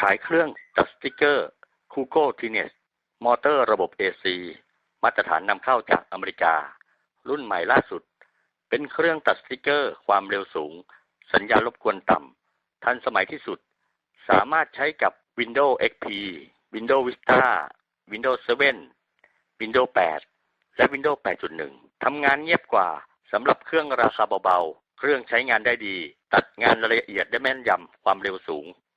ขายเครื่องตัดสติกเกอร์คูโก้ทีเนสมอเตอร์ระบบ AC มาตรฐานนำเข้าจากอเมริกา รุ่นใหม่ล่าสุด เป็นเครื่องตัดสติกเกอร์ ความเร็วสูง สัญญาณรบกวนต่ำทันสมัยที่สุด สามารถใช้กับ Windows XP Windows Vista Windows 7 Windows 8 และ Windows 8.1 ทำงานเงียบกว่าสำหรับเครื่องราคาเบาๆ เครื่องใช้งานได้ดี ตัดงานละเอียดได้แม่นยำความเร็วสูง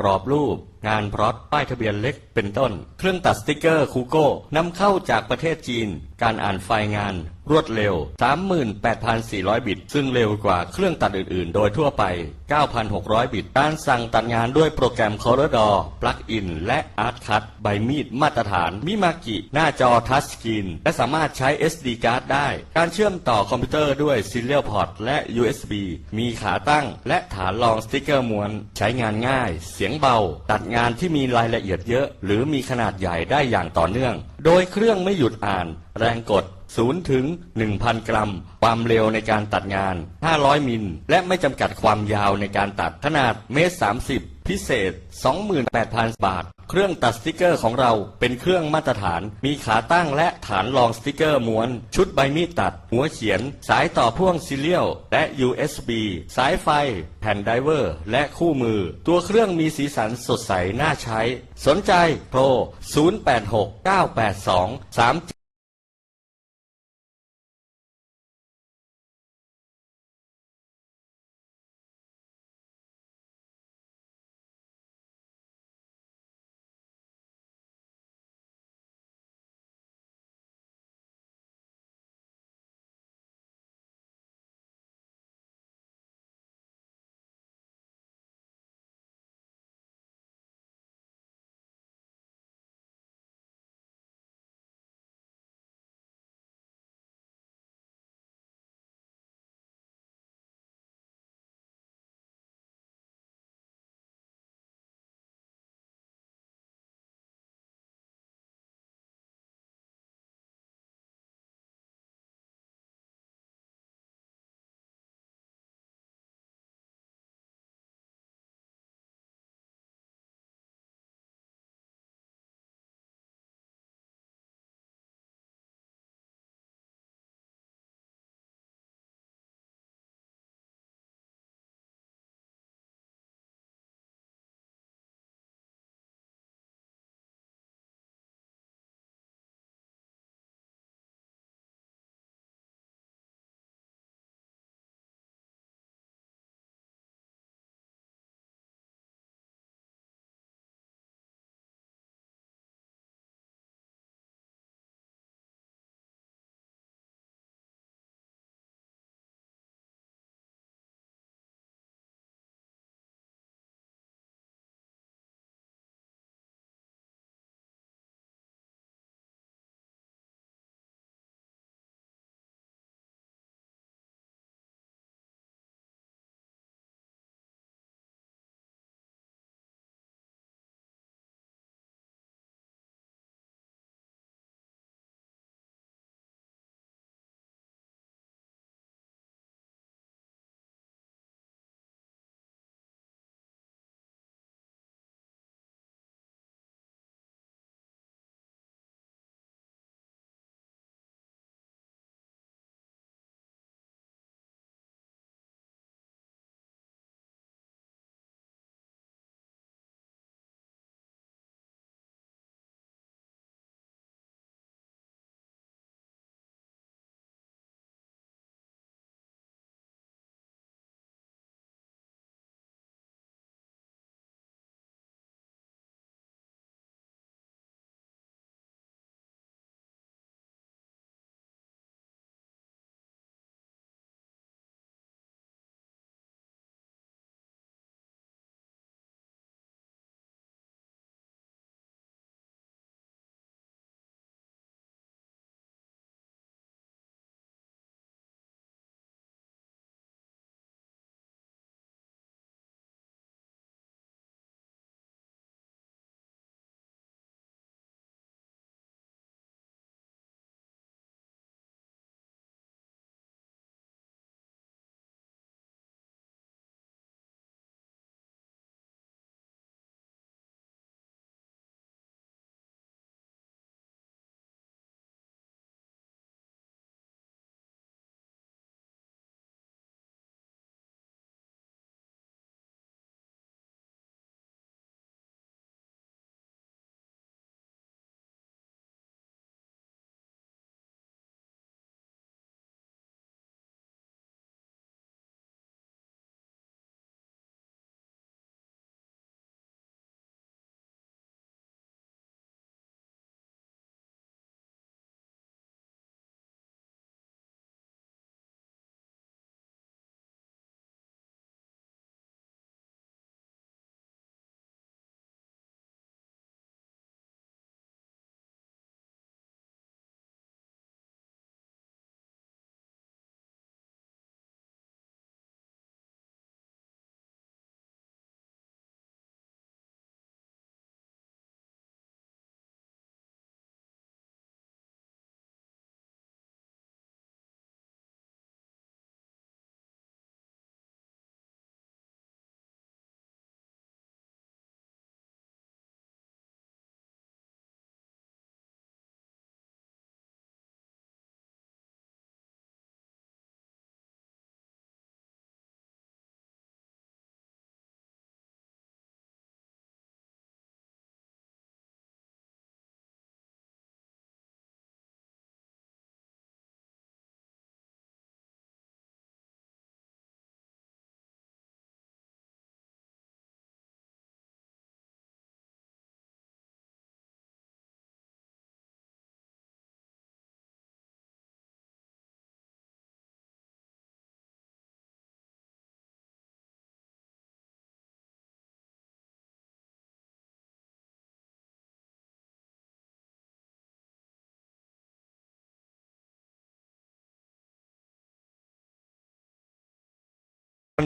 กรอบรูป งานพร็อตป้ายทะเบียนเล็กเป็นต้น เครื่องตัดสติกเกอร์คูโก้นำเข้าจากประเทศจีน การอ่านไฟล์งาน รวดเร็ว 38,400 บิต ซึ่งเร็วกว่าเครื่องตัดอื่น ๆ โดยทั่วไป 9,600 บิต การสั่งตัดงานด้วยโปรแกรม Corridor Plugin และ ArtCut ใบมีดมาตรฐานมิมากิ หน้าจอทัชสกรีนและสามารถใช้ SD card ได้ การเชื่อมต่อคอมพิวเตอร์ด้วย Serial Port และ USB มีขาตั้ง และฐานรองสติกเกอร์ม้วน ใช้งานง่ายเสียียงเบา ตัดงานที่มีรายละเอียดเยอะ หรือมีขนาดใหญ่ได้อย่างต่อเนื่อง โดยเครื่องไม่หยุดอ่าน แรงกด 0ถึง1,000 กรัม ความเร็วในการตัดงาน 500 มิล และไม่จำกัดความยาวในการตัดขนาดเมตร 30 พิเศษ 28,000 บาท เครื่องตัดสติกเกอร์ของเราเป็นเครื่องมาตรฐาน มีขาตั้งและฐานรองสติกเกอร์ม้วน ชุดใบมีดตัด หัวเขียน สายต่อพ่วงซีเรียลและ USB สายไฟ แผ่นไดเวอร์ และคู่มือ ตัวเครื่องมีสีสันสดใสน่าใช้ สนใจโทร 086 982 3 น